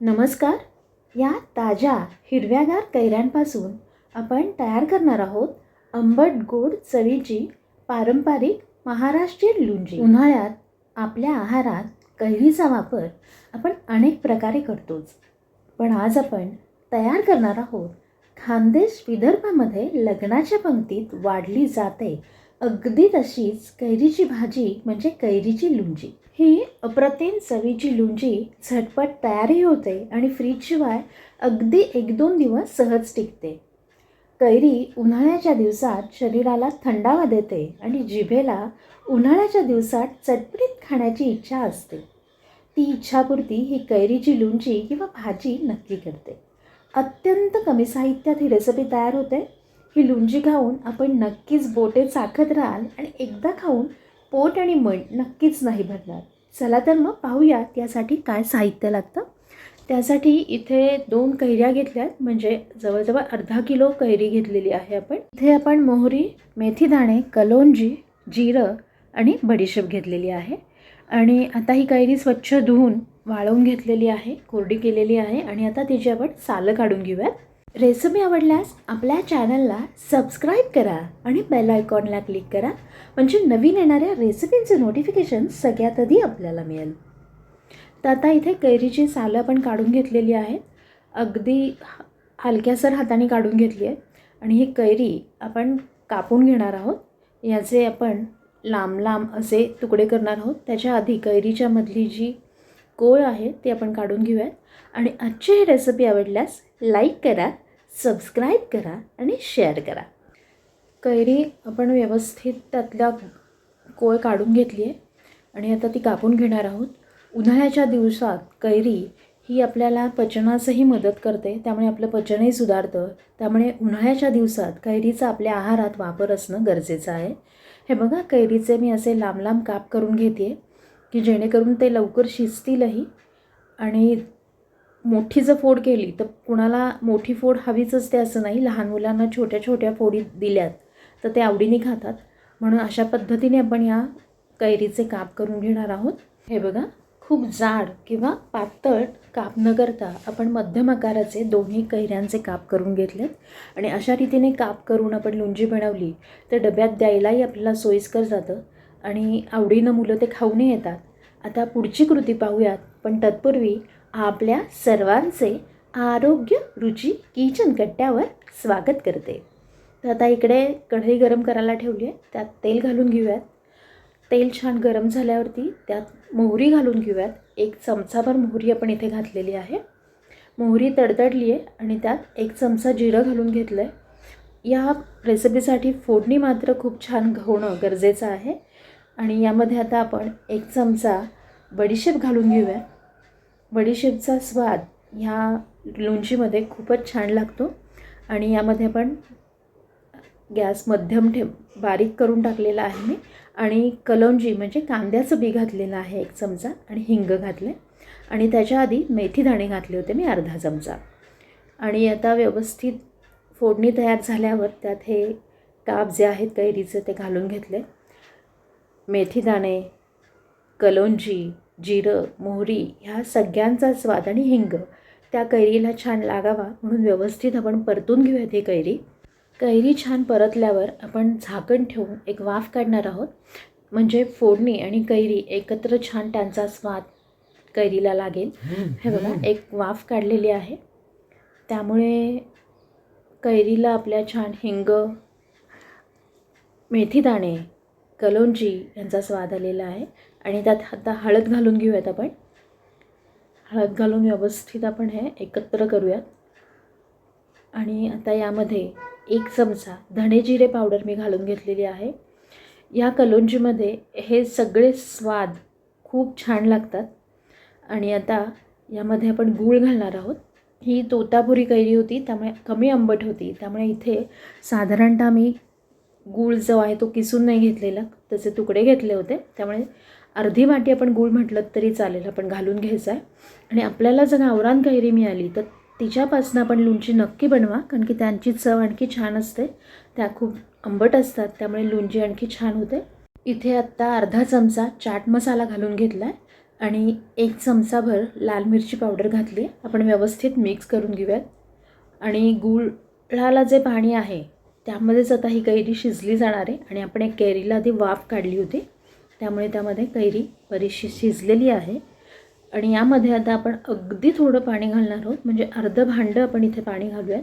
नमस्कार. या ताज्या हिरव्यागार कैऱ्यांपासून आपण तयार करणार आहोत आंबट गोड चवीची पारंपरिक महाराष्ट्रीयन लुंजी उन्हाळ्यात आपल्या आहारात कैरीचा वापर आपण अनेक प्रकारे करतोच. पण आज आपण तयार करणार आहोत खानदेश विदर्भामध्ये लग्नाच्या पंक्तीत वाढली जाते अगदी तशीच कैरीची भाजी म्हणजे कैरीची लुंजी ही अप्रतिम चवीची लुंजी झटपट तयारही होते आणि फ्रीजशिवाय अगदी एक दोन दिवस सहज टिकते. कैरी उन्हाळ्याच्या दिवसात शरीराला थंडावा देते आणि जिभेला उन्हाळ्याच्या दिवसात चटपटीत खाण्याची इच्छा असते. ती इच्छापूर्ती ही कैरीची लुंची किंवा भाजी नक्की करते. अत्यंत कमी साहित्यात ही रेसिपी तयार होते. ही लुंजी खाऊन आपण नक्कीच बोटे चाखत राहाल आणि एकदा खाऊन पोट आणि मन नक्कीच नाही भरणार. चला तर मग पाहूयात यासाठी काय साहित्य लागतं. त्यासाठी इथे दोन कैऱ्या घेतल्यात. म्हणजे जवळजवळ अर्धा किलो कैरी घेतलेली आहे आपण. इथे आपण मोहरी मेथी दाणे कलोंजी जिरं आणि बडीशेप घेतलेली आहे. आणि आता ही कैरी स्वच्छ धुवून वाळवून घेतलेली आहे. कोरडी केलेली आहे. आणि आता तिची आपण सालं काढून घेऊयात. रेसिपी आवडल्यास आपल्या चॅनलला सबस्क्राईब करा आणि बेल आयकॉनला क्लिक करा म्हणजे नवीन येणाऱ्या रेसिपींचे नोटिफिकेशन सगळ्यात आधी आपल्याला मिळेल. तर आता इथे कैरीची सालं आपण काढून घेतलेली आहेत. अगदी हलक्यासर हाताने काढून घेतली आहे आणि ही कैरी आपण कापून घेणार आहोत. याचे आपण लांब लांब असे तुकडे करणार आहोत. त्याच्या आधी कैरीच्या मधली जी कोळ आहे ती आपण काढून घेऊयात. आणि आजची ही रेसिपी आवडल्यास लाईक करा सबस्क्राईब करा आणि शेअर करा. कैरी आपण व्यवस्थित त्यातल्या कोळ काढून घेतली आहे आणि आता ती कापून घेणार आहोत. उन्हाळ्याच्या दिवसात कैरी ही आपल्याला पचनासही मदत करते त्यामुळे आपलं पचनही सुधारतं. त्यामुळे उन्हाळ्याच्या दिवसात कैरीचा आपल्या आहारात वापर असणं गरजेचं आहे. हे बघा कैरीचे मी असे लांब लांब काप करून घेते की जेणेकरून ते लवकर शिजतीलही आणि मोठी जर फोड केली तर कुणाला मोठी फोड हवीच असते असं नाही. लहान मुलांना छोट्या छोट्या फोडी दिल्यात तर ते आवडीने खातात. म्हणून अशा पद्धतीने आपण या कैरीचे काप करून घेणार आहोत. हे बघा खूप जाड किंवा पातळ काप न करता आपण मध्यम आकाराचे दोन्ही कैऱ्यांचे काप करून घेतलेत. आणि अशा रीतीने काप करून आपण लुंजी बनवली तर डब्यात द्यायलाही आपल्याला सोयीस्कर जातं. आणि आवडीनं मुलं ते खाऊनही येतात. आता पुढची कृती पाहूयात पण तत्पूर्वी आपल्या सर्वांचे आरोग्य रुची किचन कट्ट्यावर स्वागत करते. तर आता इकडे कढई गरम करायला ठेवली आहे त्यात तेल घालून घेऊयात. तेल छान गरम झाल्यावरती त्यात मोहरी घालून घेऊयात. एक चमचाभर मोहरी आपण इथे घातलेली आहे. मोहरी तडतडली आहे आणि त्यात एक चमचा जिरं घालून घेतलं आहे या रेसिपीसाठी फोडणी मात्र खूप छान होणं गरजेचं आहे. आणि यामध्ये आता आपण एक चमचा बडीशेप घालून घेऊया बडीशेपचा स्वाद ह्या लोणचीमध्ये खूपच छान लागतो. आणि यामध्ये आपण गॅस मध्यम ठेव बारीक करून टाकलेला आहे मी. आणि कलौंजी म्हणजे कांद्याचं बी घातलेलं आहे एक चमचा आणि हिंग घातले आणि त्याच्या आधी मेथी दाणे घातले होते मी अर्धा चमचा. आणि आता व्यवस्थित फोडणी तयार झाल्यावर त्यात हे काप जे आहेत कैरीचे ते घालून घेतले. मेथी दाणे कलोंजी जिरं मोहरी ह्या सगळ्यांचा स्वाद आणि हिंग. त्या कैरीला छान लागावा म्हणून व्यवस्थित आपण परतून घेऊयात ही कैरी. कैरी छान परतल्यावर आपण झाकण ठेवून एक वाफ काढणार आहोत. म्हणजे फोडणी आणि कैरी एकत्र छान त्यांचा स्वाद कैरीला लागेल. हे बघा एक वाफ काढलेली आहे. त्यामुळे कैरीला आपल्या छान हिंग मेथी दाणे कलोंजी यांचा स्वाद आलेला आहे. आणि त्यात आता हळद घालून घेऊयात आपण. हळद घालून व्यवस्थित आपण हे एकत्र करूयात. आणि आता यामध्ये एक चमचा धणे जिरे पावडर मी घालून घेतलेली आहे. या कलोंजीमध्ये हे सगळे स्वाद खूप छान लागतात. आणि आता यामध्ये आपण गूळ घालणार आहोत. ही तोतापुरी कैरी होती त्यामुळे कमी आंबट होती. त्यामुळे इथे साधारणतः मी गूळ जो आहे तो किसून नाही घेतलेला. त्याचे तुकडे घेतले होते. त्यामुळे अर्धी वाटी आपण गूळ म्हटलं तरी चालेल. आपण घालून घ्यायचा आहे आणि आपल्याला जर गावरान कैरी मिळाली तर तिच्यापासून आपण लोणची नक्की बनवा. कारण की त्यांची चव आणखी छान असते. त्या खूप आंबट असतात. त्यामुळे लोणची आणखी छान होते. इथे आत्ता अर्धा चमचा चाट मसाला घालून घेतला आहे आणि एक चमचाभर लाल मिरची पावडर घातली आपण व्यवस्थित मिक्स करून घेऊयात. आणि गुळाला जे पाणी आहे त्यामध्येच आता ही कैरी शिजली जाणार आहे आणि आपण एक कैरीला आधी वाफ काढली होती. त्यामुळे त्यामध्ये कैरी बरीचशी शिजलेली आहे. आणि यामध्ये आता आपण अगदी थोडं पाणी घालणार आहोत. म्हणजे अर्धं भांडं आपण इथे पाणी घालूयात.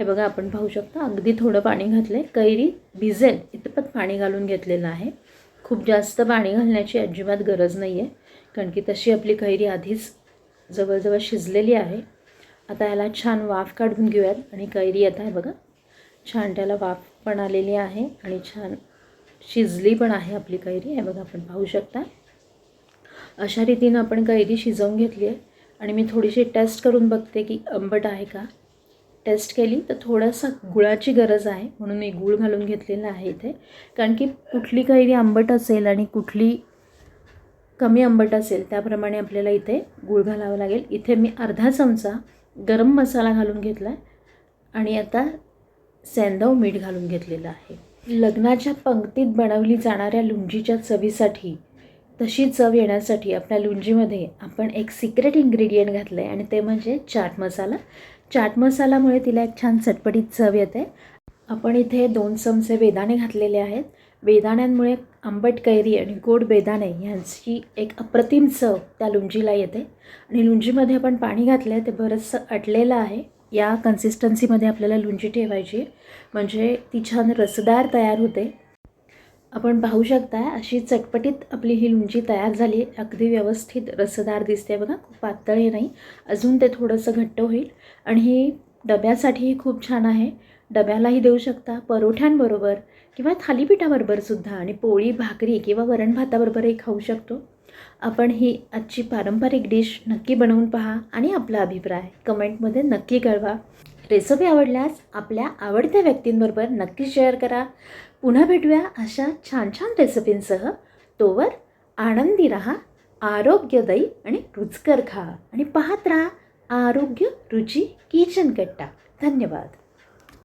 हे बघा आपण पाहू शकता अगदी थोडं पाणी घातलं आहे कैरी भिजेल इतपत पाणी घालून घेतलेलं आहे. खूप जास्त पाणी घालण्याची अजिबात गरज नाही आहे कारण की तशी आपली कैरी आधीच जवळजवळ शिजलेली आहे. आता याला छान वाफ काढून घेऊयात आणि कैरी आता आहे बघा छान त्याला वाफ पण आलेली आहे आणि छान शिजली पण आहे आपली कैरी. हे बघा आपण पाहू शकता. अशा रीतीनं आपण कैरी शिजवून घेतली आहे. आणि मी थोडीशी टेस्ट करून बघते की आंबट आहे का. टेस्ट केली तर थोडासा गुळाची गरज आहे म्हणून मी गूळ घालून घेतलेला आहे इथे. कारण की कुठली कैरी आंबट असेल आणि कुठली कमी आंबट असेल त्याप्रमाणे आपल्याला इथे गूळ घालावं लागेल. इथे मी अर्धा चमचा गरम मसाला घालून घेतला आहे आणि आता सेंदव मीठ घालून घेतलेलं आहे. लग्नाच्या पंक्तीत बनवली जाणाऱ्या लुंजीच्या चवीसाठी तशी चव येण्यासाठी आपल्या लुंजीमध्ये आपण एक सिक्रेट इन्ग्रेडियंट घातलं आहे आणि ते म्हणजे चाट मसाला. चाट मसाल्यामुळे तिला एक छान चटपटीत चव येते. आपण इथे दोन चमचे बेदाणे घातलेले आहेत. बेदाण्यांमुळे आंबट कैरी आणि गोड बेदाणे यांची एक अप्रतिम चव त्या लुंजीला येते. आणि लुंजीमध्ये आपण पाणी घातलं आहे ते बरंचसं अटलेलं आहे. या कन्सिस्टन्सीमध्ये आपल्याला लुंची ठेवायची. आहे म्हणजे ती छान रसदार तयार होते. आपण पाहू शकता अशी चटपटीत आपली ही लुंची तयार झाली. अगदी व्यवस्थित रसदार दिसते बघा खूप पातळी नाही. अजून ते थोडंसं घट्ट होईल. आणि ही डब्यासाठीही खूप छान आहे. डब्यालाही देऊ शकता परोठ्यांबरोबर किंवा थालीपीठाबरोबर सुद्धा. आणि पोळी भाकरी किंवा वरण भाताबरोबरही खाऊ शकतो. आपण ही आजची पारंपरिक डिश नक्की बनवून पहा आणि आपला अभिप्राय कमेंटमध्ये नक्की कळवा. रेसिपी आवडल्यास आपल्या आवडत्या व्यक्तींबरोबर नक्की शेअर करा. पुन्हा भेटूया अशा छान छान रेसिपींसह. तोवर आनंदी राहा आरोग्यदायी आणि रुचकर खा आणि पाहत राहा आरोग्य रुची किचन कट्टा. धन्यवाद.